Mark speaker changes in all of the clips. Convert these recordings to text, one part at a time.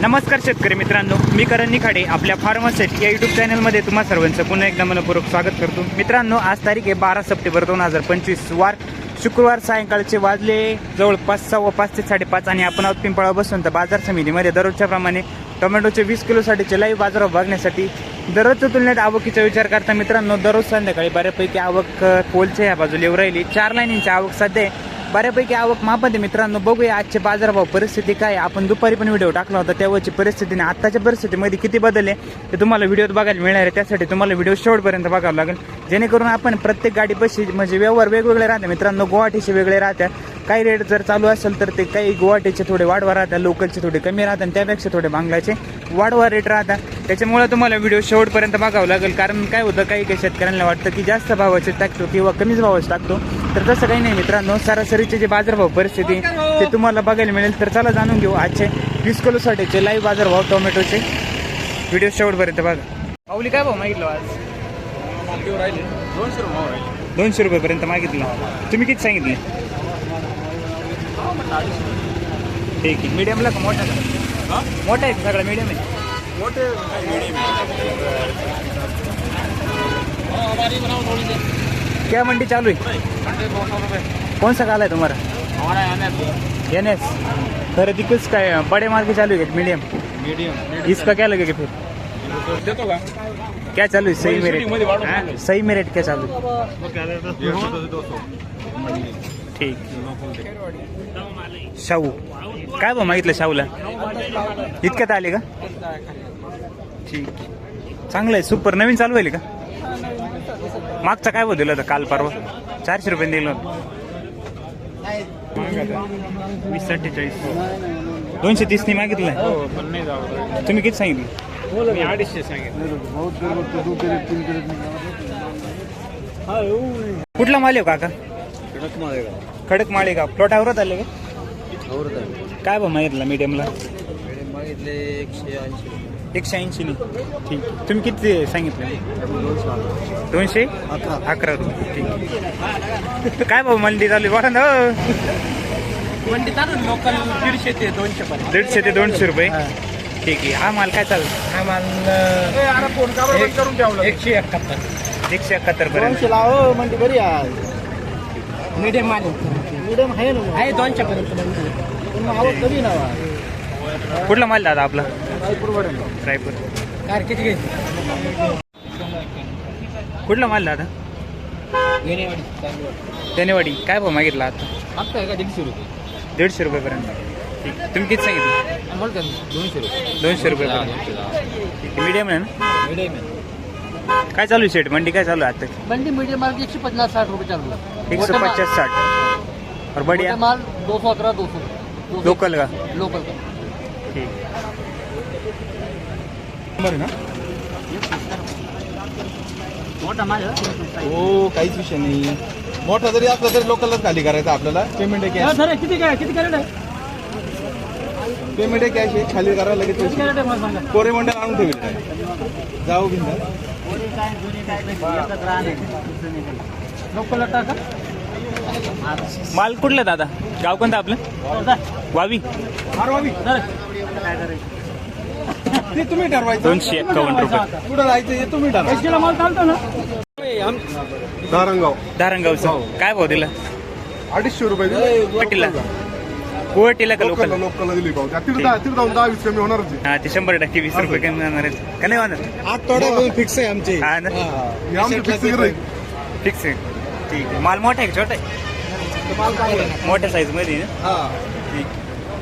Speaker 1: नमस्कार शेतकरी मित्रांनो मी करण निखाडे आपल्या फार्मासेट या युट्यूब चॅनलमध्ये तुम्हा सर्वांचं पुन्हा एकदा मनपूर्वक स्वागत करतो. मित्रांनो आज तारीख आहे बारा सप्टेंबर दोन हजार पंचवीस. वार शुक्रवार सायंकाळचे वाजले जवळपास सव्वा पाच ते साडेपाच आणि आपण आहोत पिंपळा बसून तर बाजार समितीमध्ये. दररोजच्या प्रमाणे टोमॅटोचे वीस किलोसाठीचे लाईव्ह बाजारावर बघण्यासाठी दररोजच्या तुलनेत आवकीचा विचार करता मित्रांनो दररोज संध्याकाळी बऱ्यापैकी आवक पोलच्या ह्या बाजूला येऊ राहिली. चार लाईनींची आवक सध्या बऱ्यापैकी आवक मापाते मित्रांनो. बघूया आजचे बाजारभाव परिस्थिती काय आपण दुपारी पण व्हिडिओ टाकला होता. तेव्हाची परिस्थिती आणि आत्ताच्या परिस्थितीमध्ये किती बदल आहे ते तुम्हाला व्हिडिओत बघायला मिळणार आहे. त्यासाठी तुम्हाला व्हिडिओ शेवटपर्यंत बघावं लागेल. जेणेकरून आपण प्रत्येक गाडी बशी म्हणजे व्यवहार वेगवेगळे राहते मित्रांनो. गुवाहाटीचे वेगळे राहत्या काही रेट जर चालू असेल तर ते काही गुवाहाटीचे थोडे वाढवा राहतात. लोकलचे थोडे कमी राहतात आणि त्यापेक्षा थोडे बांगलाचे वाढवा रेट राहतात. त्याच्यामुळे तुम्हाला व्हिडिओ शेवटपर्यंत बघावं लागेल. कारण काय होतं काही काही शेतकऱ्यांना वाटतं की जास्त भावाचे टाकतो किंवा कमीच भावाचे टाकतो. तर तसं काही नाही मित्रांनो सरासरीचे जे बाजारभाव परिस्थिती ते तुम्हाला बघायला मिळेल. तर चला जाणून घेऊ आजचे वीस किलोसाठीचे लाईव्ह बाजारभाव टोमॅटोचे. व्हिडिओ शेवटपर्यंत बघा. पाऊली काय भाऊ मागितलं आज? दोनशे रुपयेपर्यंत मागितलं. तुम्ही किती सांगितले? ठीक आहे. मीडियमला का मोठा का? मोठा आहे सगळा मीडियम आहे? क्या मंडी चालू आहे? कौन सा काला है तुम्हारा एन एस खरेदी किस का है बड़े माल के? चालू है मीडियम
Speaker 2: मीडियम
Speaker 1: इसका क्या लगेगा फिर? क्या चालू है सही में
Speaker 2: shooting मध्ये वाढवून
Speaker 1: रेट
Speaker 2: टाकले.
Speaker 1: सही में रेट क्या चालू ठीक. शाहू. काय भाव मागितलं शाहूला? इतक्यात आले का? ठीक. चांगलं आहे. सुपर नवीन चालू आहे का? मागचा काय भाव दिला होता काल परवा? चारशे रुपये दिलं होतं. वीस अठ्ठेचाळीस दोनशे तीसनी मागितलं
Speaker 2: हो पण नाही जाऊ
Speaker 1: तुम्ही किती सांगितलं?
Speaker 2: मी अडीचशे सांगितलं.
Speaker 1: कुठला माल आहे हो काका? खडक माळे का प्लॉटावरच आले का? काय भाव मागितला मीडियमला
Speaker 3: मागितले एकशे ऐंशी.
Speaker 1: एकशे ऐंशी ठीक तुम्ही किती सांगितलं? दोनशे? अकरा. रुपये ठीक काय भाऊ मंडी चालू आहे? वाटा ना.
Speaker 3: मंडी चालू लोकल दीडशे ते दोनशे पर्यंत.
Speaker 1: दीडशे ते दोनशे रुपये? ठीक आहे. हा माल काय चालू?
Speaker 3: हा माल
Speaker 2: करून ठेवलं
Speaker 3: एकशे एकाहत्तर.
Speaker 1: एकशे एकाहत्तर पर्यंत.
Speaker 3: लाव मंडी बरी आहे. मीडियम माल मीडियम आहे ना आहे दोनशे पर्यंत आवक कमी ना.
Speaker 1: कुठला माल दादा आपला? रायपूर. कुठला माल दादा? धन्यवाडी काय भाव मागितला आता?
Speaker 3: दीडशे रुपये?
Speaker 1: दीडशे रुपयेपर्यंत. ठीक. तुम्ही किती सांगितलं?
Speaker 3: दोनशे रुपये.
Speaker 1: दोनशे आहे. मीडियम आहे ना?
Speaker 3: मीडियम
Speaker 1: काय चालू आहे शेट? मंडी काय चालू आहे आता?
Speaker 3: मंडी मीडियम माल एकशे पचास साठ रुपये चालू है
Speaker 1: एक सौ पचास साठ. और बढ़िया?
Speaker 3: माल दो सौ अठारह दो सौ
Speaker 1: लोकल का?
Speaker 3: लोकल का?
Speaker 1: ठीक.
Speaker 3: मोटा माल
Speaker 2: हो काहीच विषय नाही. मोठा जरी असला तरी लोकलच खाली करायचा आपल्याला. पेमेंट आहे कॅश
Speaker 3: सर किती काय किती कॅरेट आहे?
Speaker 2: पेमेंट आहे कॅश आहे खाली करा लगेच
Speaker 3: किती कॅरेट आहे मला सांगा.
Speaker 2: कोरे मंडळ आणून ठेवेल जाऊ बिंदा
Speaker 3: लोकल टाका
Speaker 1: माल कुठला दादा? गाव कोणतं आपलं? वावी.
Speaker 2: ते तुम्ही ठरवायचं.
Speaker 1: दोनशे एक्कावन्न रुपये.
Speaker 2: कुठं जायचं हे तुम्ही ठरवा.
Speaker 3: माल चालतो ना.
Speaker 2: धारणगाव
Speaker 1: धारणगावचं काय भाव दिला?
Speaker 2: अडीचशे रुपये
Speaker 1: गुवाहाटीला गुवाहाटीला का लोकल
Speaker 2: लोकलला? दिली तिथे दहा- तिथे जाऊन दहा वीस कमी होणारच आहे.
Speaker 1: हा ते शंभर टक्के वीस रुपये कमी जाणार आहेत. का नाही होणार?
Speaker 2: आठ तोड्या फिक्स आहे आमचे.
Speaker 1: हा ना?
Speaker 2: हे. आमचे फिक्स आहे
Speaker 1: फिक्स आहे. ठीक आहे. माल मोठा आहे का छोटा आहे? मोठ्या साईजमध्ये आहे ना?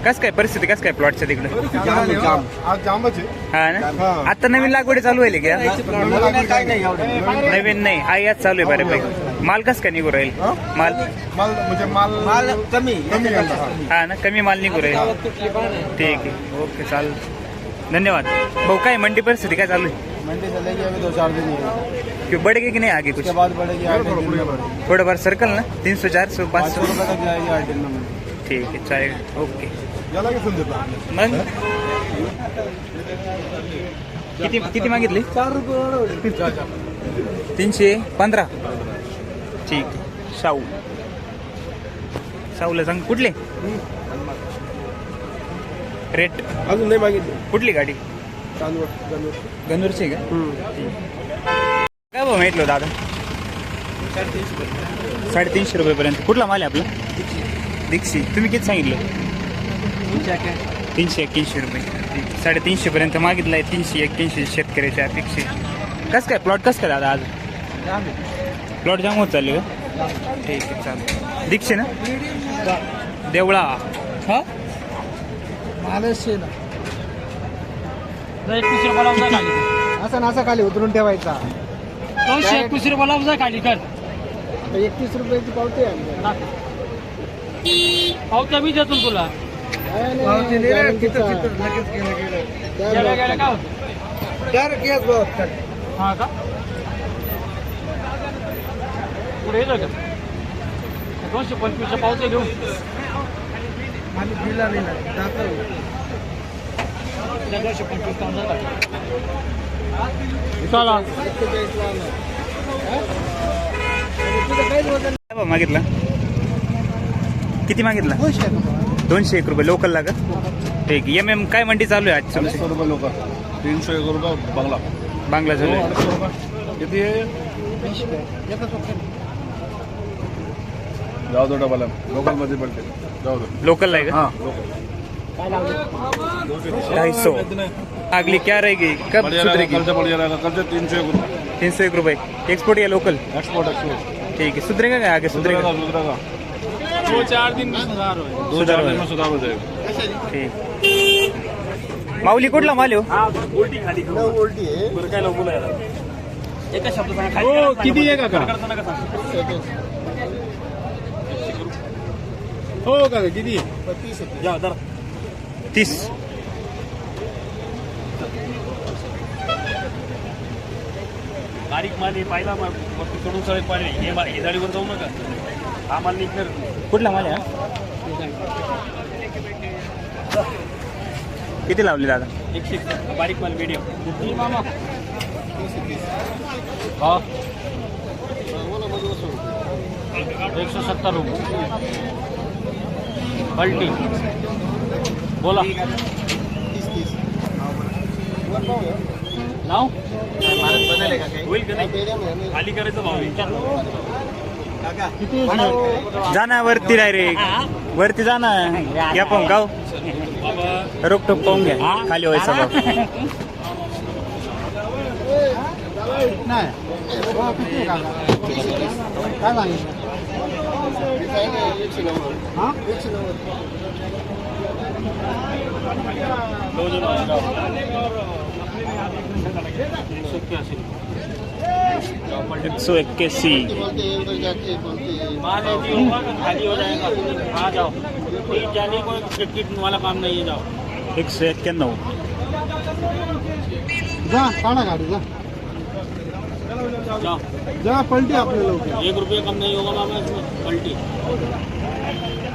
Speaker 1: कस काय परिस्थिती कस काय प्लॉटच्या तिकडे?
Speaker 2: आज जामच
Speaker 1: हा ना. आता नवीन लागवडी चालू आहे का?
Speaker 2: काय नाही
Speaker 1: नवीन नाही हा याच चालू आहे बऱ्यापैकी. माल कस काय निघू राहील? माल?
Speaker 2: माल म्हणजे माल
Speaker 3: कमी.
Speaker 2: कमी हा.
Speaker 1: ना कमी माल निघू राहील. ठीक आहे. ओके चालेल. धन्यवाद. भाऊ काय मंडी परिस्थिती काय चालू आहे?
Speaker 3: मंडी चलेगी अभी दो चार दिन ही
Speaker 1: क्यों बढ़ेगी कि नहीं आगे कुछ?
Speaker 3: बाद बढ़ेगी आठ
Speaker 2: थोडं
Speaker 1: बार सर्कल ना? तीन सौ चार सौ पाँच सौ ठीक है चालेल. ओके.
Speaker 2: याला
Speaker 1: मग? किती किती मागितले?
Speaker 3: चार रुपये
Speaker 1: तीनशे पंधरा? ठीक. आहे शाहू. शाहूला सांग कुठले? रेट.
Speaker 3: अजून नाही मागितले.
Speaker 1: कुठली गाडी? गंधूरची का? काय भाऊ माहितलं दादा? साडेतीनशे रुपयेपर्यंत. कुठला माल आहे आपला? दीक्षी तुम्ही किती सांगितलं? तीनशे एक्क्याऐंशी रुपये. साडेतीनशेपर्यंत मागितलं आहे तीनशे एक्क्याऐंशी शेतकऱ्याच्या अपेक्षे. कसं काय? प्लॉट कसं काय दादा आज? प्लॉट जाम होत चालले का? ठीक आहे चालेल. दीक्षे ना? देवळा.
Speaker 3: हा? एकवीस रुपयाला उजा खाली.
Speaker 4: असं ना असं खाली उतरून ठेवायचा.
Speaker 3: दोनशे एकवीस रुपयाला उजा खाली कर.
Speaker 4: एकतीस रुपयाची पावती आहे.
Speaker 3: पावत्या मी देतो तुला. गेल्या गेल्या का
Speaker 4: बघ. Direct याच भावात टाक.
Speaker 3: हा का पुढे येतो का दोनशे पंचवीसच्या
Speaker 4: दाखव.
Speaker 3: त्या दोनशे पंचवीस का उजा खाली चला
Speaker 4: एक्केचाळीसला आणा. आणि तुझं काहीच वजन
Speaker 1: काय भाव मागितला किती मागितला.
Speaker 4: दोनशे
Speaker 1: एक रुपये लोकलला का ठीक एम एम काय मंडी चालू आहे आज
Speaker 2: अडीचशे रुपये लोक. तीनशे एक रुपये बंगला.
Speaker 1: बांगला चालू आहे.
Speaker 2: किती आहे. जाऊ दो डबल लोकल मध्ये पडते. जाऊ दो.
Speaker 1: लोकलला आहे का?
Speaker 2: हाँ. लोकल
Speaker 1: ढाई सौ अगली क्या रहेगी कब सुधरेगी?
Speaker 2: से से तीन सौ एक रुपये.
Speaker 1: तीन सौ एक रुपये. एक्सपोर्ट या लोकल
Speaker 2: एक्सपोर्ट एक्सपोर्ट
Speaker 1: ठीक है सुधरेगा क्या आगे?
Speaker 2: सुधरेगा
Speaker 1: सुधरेगा.
Speaker 3: दो चार दिन में सुधार हो
Speaker 2: दो चार दिन. में सुधार हो जाएगा।
Speaker 1: ठीक। माऊली कुठला माल हो?
Speaker 3: उलटी खाली
Speaker 4: न उलटी आहे.
Speaker 3: काय लोक एका शब्द सांगा
Speaker 2: हो, किती आहे काका? हो का किती
Speaker 4: तीस आहे.
Speaker 1: तीस.
Speaker 3: बारीक माल आहे पाहिला मग मग तू सोडून सगळे पाहिले हे हे गाडीवर जाऊ नका. हा माल निघणार.
Speaker 1: कुठला माल आहे? किती लावले दादा?
Speaker 3: एकशे बारीक माल मीडियम मामा हा. एकशे सत्तर रुपये. पलटी बोला.
Speaker 4: तीस, तीस.
Speaker 3: नाव होईल का नाही. खाली करायचं भाव विचार
Speaker 1: जाना वरती डायरेक्ट वरती जा ना या पाहून गाव. रोकटोक पाहून घ्या. खाली व्हायचा भाव
Speaker 4: नाही. काय
Speaker 1: एक सौ
Speaker 3: खाली हो जाएगा। आ जाओ। जाने को टिकट वाला काम नहीं है जाओ।
Speaker 1: एकशे एक्क्याण्णव
Speaker 4: जा काढा गाडी जा।
Speaker 3: जाओ।
Speaker 4: जा पलटी आपल्या लवकर
Speaker 3: एक रुपये कम नहीं होगा मामा इसमें पलटी।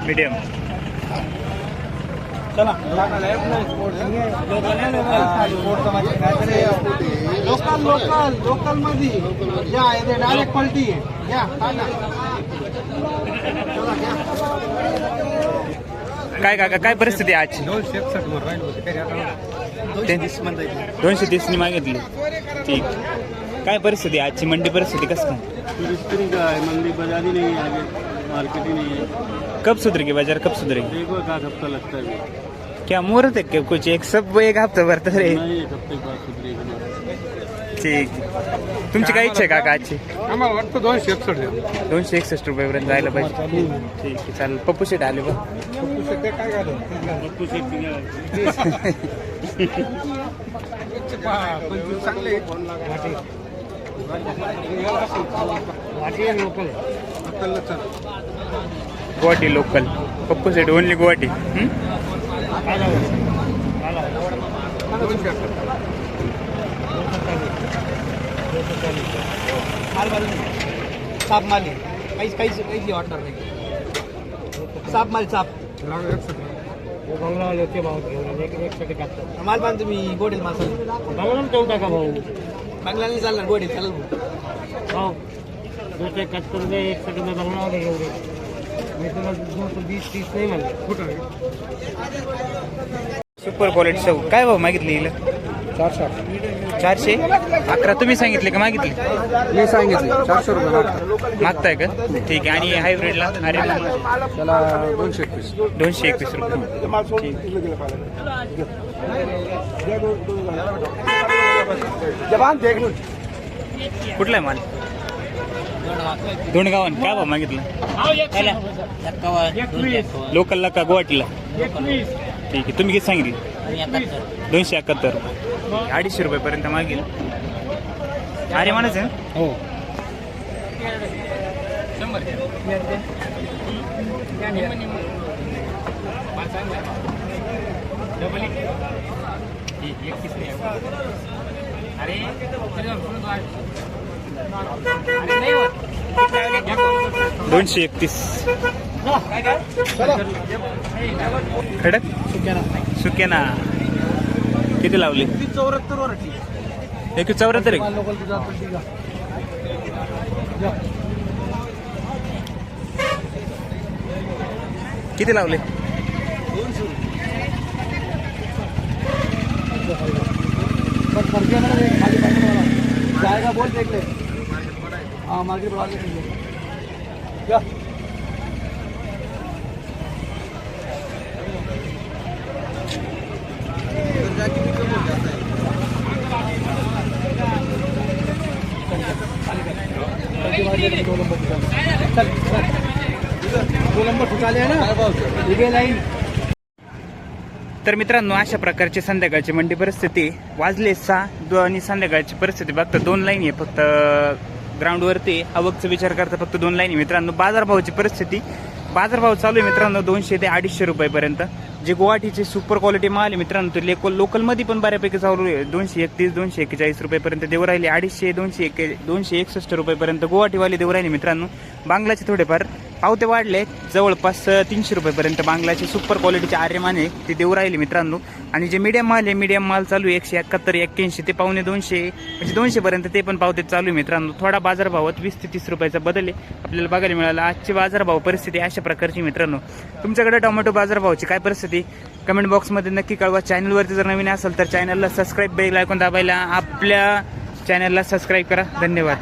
Speaker 1: मीडियम।
Speaker 4: लोकल लोकल लोकलमध्ये या इथे डायरेक्ट पलटी आहे. या काढा
Speaker 1: काय काका काय परिस्थिती आहे आजची?
Speaker 4: दोनशे एकसष्ट वर राहील होते. काही आता
Speaker 1: दोनशे तीसनी मागितली. ठीक. काय परिस्थिती आहे आजची? मंडी परिस्थिती कसं काय?
Speaker 3: रिश्ते का है मंडी बाजार ही नहीं है आगे मार्केट ही नहीं है
Speaker 1: कब सुधरेगी बाजार कब सुधरेगी
Speaker 3: देखो एक आध हफ्ता लगता है
Speaker 1: क्या मुहूर्त है क्या? कुछ एक सब एक हफ्ता भरत रे
Speaker 3: के
Speaker 1: ठीक। तुमची काय इच्छा आहे काका आजची?
Speaker 4: आम्हाला वाटतं दोनशे एकसष्ट आहे.
Speaker 1: दोनशे एकसष्ट रुपयेपर्यंत जायला पाहिजे. ठीक आहे चालेल. पप्पू शेट आले बघ.
Speaker 3: की
Speaker 4: चांगले
Speaker 1: गुवाहाटी लोकल. पप्पू शेट ओनली गुवाहाटी. हं?
Speaker 4: दोनशे अठ्ठावन्न.
Speaker 5: माल माल साप माल आहे काहीच काहीच काहीच वाटणार नाही. साप माल साप.
Speaker 3: बंगलावाले होते एक
Speaker 5: माल बांध तुम्ही गोडेल माल चालेल
Speaker 3: बंगला ठेवून टाका भाऊ
Speaker 5: बांगला नाही चालणार गोडेल चालेल भाऊ.
Speaker 3: हो. दुसरे कच्तर दे एक साठी बंगला बंगलावाले घेऊ मी तुला दोनशे वीस तीस नाही म्हणले
Speaker 4: कुठं आहे?
Speaker 1: सुपर क्वालिटी शाहू काय भाऊ मागितली हिला? चारशे. अकरा. तुम्ही सांगितले का मागितले?
Speaker 4: मी सांगितले. चारशे रुपये
Speaker 1: मागताय का? ठीक आहे. आणि हायब्रिडला अरे
Speaker 4: त्याला दोनशे एकवीस.
Speaker 1: दोनशे एकवीस रुपये.
Speaker 4: जवान देख लो
Speaker 1: कुठला आहे माल? दोंडगावन. काय भाऊ मागितलं? लोकलला का गुवाहाटीला. ठीक आहे. तुम्ही किती सांगितले? दोनशे एकाहत्तर. अडीचशे रुपयेपर्यंत मागेल. अरे म्हणायचं ना
Speaker 4: हो?
Speaker 1: दोनशे एकतीस. खडक? सुक्याना किती लावले?
Speaker 4: चौऱ्याहत्तर वर
Speaker 1: एक चौऱ्याहत्तर आहे. किती लावले?
Speaker 4: बस करके बोल देखले हाँ मार्केट बढ़ा के क्या दो नंबर दो नंबर ना?
Speaker 1: तर मित्रांनो अशा प्रकारची संध्याकाळची मंडी परिस्थिती. वाजले सहा आणि संध्याकाळची परिस्थिती. फक्त दोन लाईन आहे फक्त ग्राउंडवरती आवकचा विचार करता फक्त दोन लाईन आहे. मित्रांनो बाजारभावाची परिस्थिती. बाजारभाव चालू आहे मित्रांनो दोनशे ते अडीचशे रुपयेपर्यंत जे गुवाहाटीचे सुपर क्वालिटी माल आहे मित्रांनो ते लेको लोकलमध्ये पण बऱ्यापैकी चालू आहे. दोनशे एकतीस दोनशे एक्केचाळीस रुपयापर्यंत देऊ राहिले. अडीचशे दोनशे एक दोनशे एकसष्ट रुपयेपर्यंत गुवाहाटीवाले देऊ राहिले मित्रांनो. बांगलाचे थोडेफार पावते वाढले. जवळपास तीनशे रुपयेपर्यंत बांगलाचे सुपर क्वालिटीचे आर्यमान आहे. ते देऊ राहिले मित्रांनो. आणि जे मीडियम माल आहे मीडियम माल चालू आहे एकशे एकाहत्तर एक्क्याऐंशी ते पावणे दोनशे म्हणजे दोनशेपर्यंत ते पण पावते चालू आहे मित्रांनो. थोडा बाजारभावात वीस ते तीस रुपयाचा बदल आहे. आपल्याला बघायला मिळाला आजची बाजारभाव परिस्थिती अशा प्रकारची मित्रांनो. तुमच्याकडे टोमॅटो बाजारभावाची काय परिस्थिती? कमेंट बॉक्समध्ये नक्की कळवा. चॅनलवरती जर नवीन असेल तर चॅनलला सबस्क्राईब बेल ऐकून दाबायला आपल्या चॅनलला सबस्क्राईब करा. धन्यवाद.